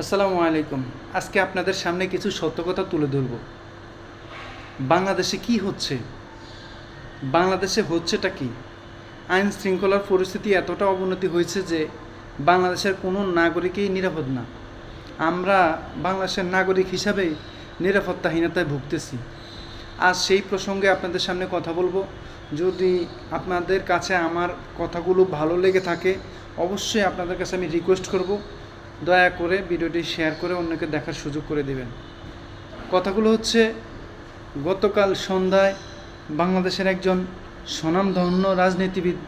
আসসালামু আলাইকুম। আজকে আপনাদের সামনে কিছু সত্য কথা তুলে ধরব। বাংলাদেশে কি হচ্ছে? বাংলাদেশে হচ্ছেটা কি? আইন শৃঙ্খলার পরিস্থিতি এতটা অবনতি হয়েছে যে বাংলাদেশের কোনো নাগরিকই নিরাপদ না। আমরা বাংলাদেশের নাগরিক হিসাবে নিরাপত্তাহীনতায় ভুগতেছি। আজ সেই প্রসঙ্গে আপনাদের সামনে কথা বলব। যদি আপনাদের কাছে আমার কথাগুলো ভালো লেগে থাকে, অবশ্যই আপনাদের কাছে আমি রিকোয়েস্ট করব। দয়া করে ভিডিওটি শেয়ার করে অন্যকে দেখার সুযোগ করে দিবেন। কথাগুলো হচ্ছে, গতকাল সন্ধ্যায় বাংলাদেশের একজন স্বনামধন্য রাজনীতিবিদ,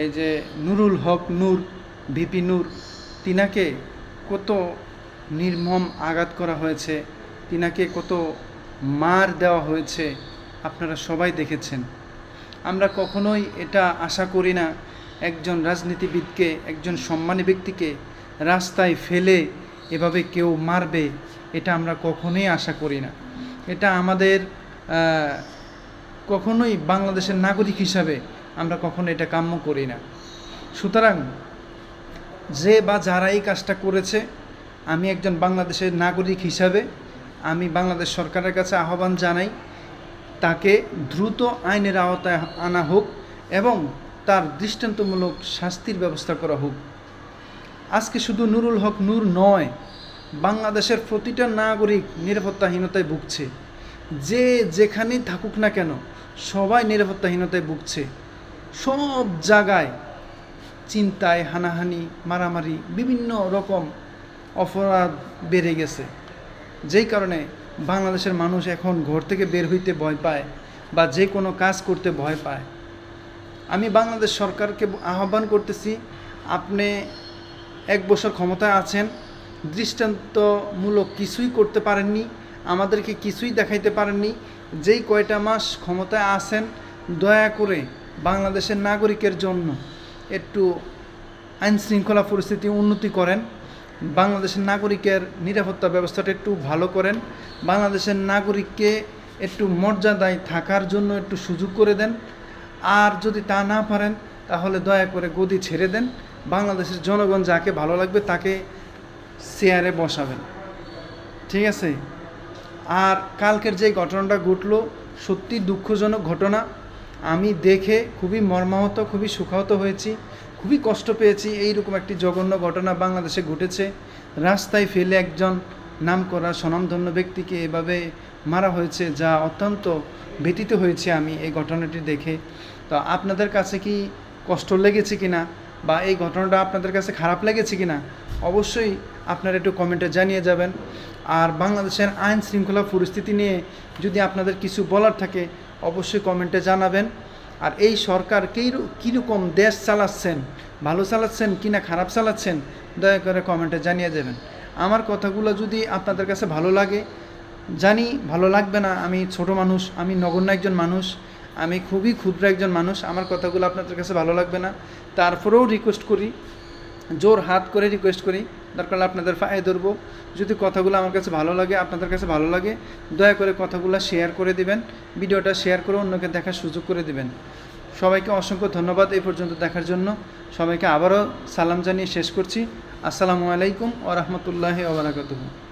এই যে নুরুল হক নূর, ভিপি নূর, তিনাকে কত নির্মম আঘাত করা হয়েছে, তিনাকে কত মার দেওয়া হয়েছে, আপনারা সবাই দেখেছেন। আমরা কখনোই এটা আশা করি না, একজন রাজনীতিবিদকে, একজন সম্মানী ব্যক্তিকে রাস্তায় ফেলে এভাবে কেউ মারবে, এটা আমরা কখনোই আশা করি না। এটা আমাদের কখনোই বাংলাদেশের নাগরিক হিসাবে আমরা কখনো এটা কাম্য করি না। সুতরাং যে বা যারা এই কাজটা করেছে, আমি একজন বাংলাদেশের নাগরিক হিসাবে আমি বাংলাদেশ সরকারের কাছে আহ্বান জানাই, তাকে দ্রুত আইনের আওতায় আনা হোক এবং তার দৃষ্টান্তমূলক শাস্তির ব্যবস্থা করা হোক। আজকে শুধু নুরুল হক নূর নয়, বাংলাদেশের প্রতিটা নাগরিক নিরাপত্তাহীনতায় ভুগছে। যে যেখানেই থাকুক না কেন, সবাই নিরাপত্তাহীনতায় ভুগছে। সব জায়গায় চিন্তায় হানাহানি, মারামারি, বিভিন্ন রকম অপরাধ বেড়ে গেছে। যেই কারণে বাংলাদেশের মানুষ এখন ঘর থেকে বের হইতে ভয় পায় বা যে কোনো কাজ করতে ভয় পায়। আমি বাংলাদেশ সরকারকে আহ্বান করতেছি, আপনি এক বছর ক্ষমতায় আছেন, দৃষ্টান্তমূলক কিছুই করতে পারেননি, আমাদেরকে কিছুই দেখাইতে পারেননি, যেই কয়টা মাস ক্ষমতায় আছেন, দয়া করে বাংলাদেশের নাগরিকের জন্য একটু আইন শৃঙ্খলা পরিস্থিতি উন্নতি করেন, বাংলাদেশের নাগরিকের নিরাপত্তা ব্যবস্থাটা একটু ভালো করেন, বাংলাদেশের নাগরিককে একটু মর্যাদায় থাকার জন্য একটু সুযোগ করে দেন, আর যদি তা না পারেন, তাহলে দয়া করে গদি ছেড়ে দেন বাংলাদেশের জনগণ যাকে ভালো লাগবে তাকে চেয়ারে বসাবেন। ঠিক আছে? আর কালকের যে ঘটনাটা ঘটলো, সত্যি দুঃখজনক ঘটনা। আমি দেখে খুবই মর্মাহত, খুবই সুখাহত হয়েছি, খুবই কষ্ট পেয়েছি। এইরকম একটি জঘন্য ঘটনা বাংলাদেশে ঘটেছে। রাস্তায় ফেলে একজন নামকরা স্বনামধন্য ব্যক্তিকে এভাবে মারা হয়েছে যা অত্যন্ত ব্যতীত হয়েছে আমি এই ঘটনাটি দেখে। তো আপনাদের কাছে কি কষ্ট লেগেছে কিনা? বা এই ঘটনাটা আপনাদের কাছে খারাপ লেগেছে কিনা, অবশ্যই আপনারা একটু কমেন্টে জানিয়ে যাবেন। আর বাংলাদেশের আইন শৃঙ্খলা পরিস্থিতি নিয়ে যদি আপনাদের কিছু বলার থাকে, অবশ্যই কমেন্টে জানাবেন। আর এই সরকার কী কীরকম দেশ চালাচ্ছেন, ভালো চালাচ্ছেন কি না খারাপ চালাচ্ছেন, দয়া করে কমেন্টে জানিয়ে যাবেন। আমার কথাগুলো যদি আপনাদের কাছে ভালো লাগে, জানি ভালো লাগবে না, আমি ছোট মানুষ, আমি নগণ্য একজন মানুষ আমি খুবই ক্ষুদ্র একজন মানুষ, আমার কথাগুলো আপনাদের কাছে ভালো লাগবে না। তারপরেও রিকোয়েস্ট করি, জোর হাত করে রিকোয়েস্ট করি, দরকার আপনাদের পায়ে ধরবো। যদি কথাগুলো আমার কাছে ভালো লাগে, আপনাদের কাছে ভালো লাগে, দয়া করে কথাগুলো শেয়ার করে দিবেন, ভিডিওটা শেয়ার করে অন্যকে দেখার সুযোগ করে দিবেন। সবাইকে অসংখ্য ধন্যবাদ এই পর্যন্ত দেখার জন্য। সবাইকে আবারও সালাম জানিয়ে শেষ করছি। আসসালামু আলাইকুম ও রহমতুল্লাহি ওবরাকাতুহু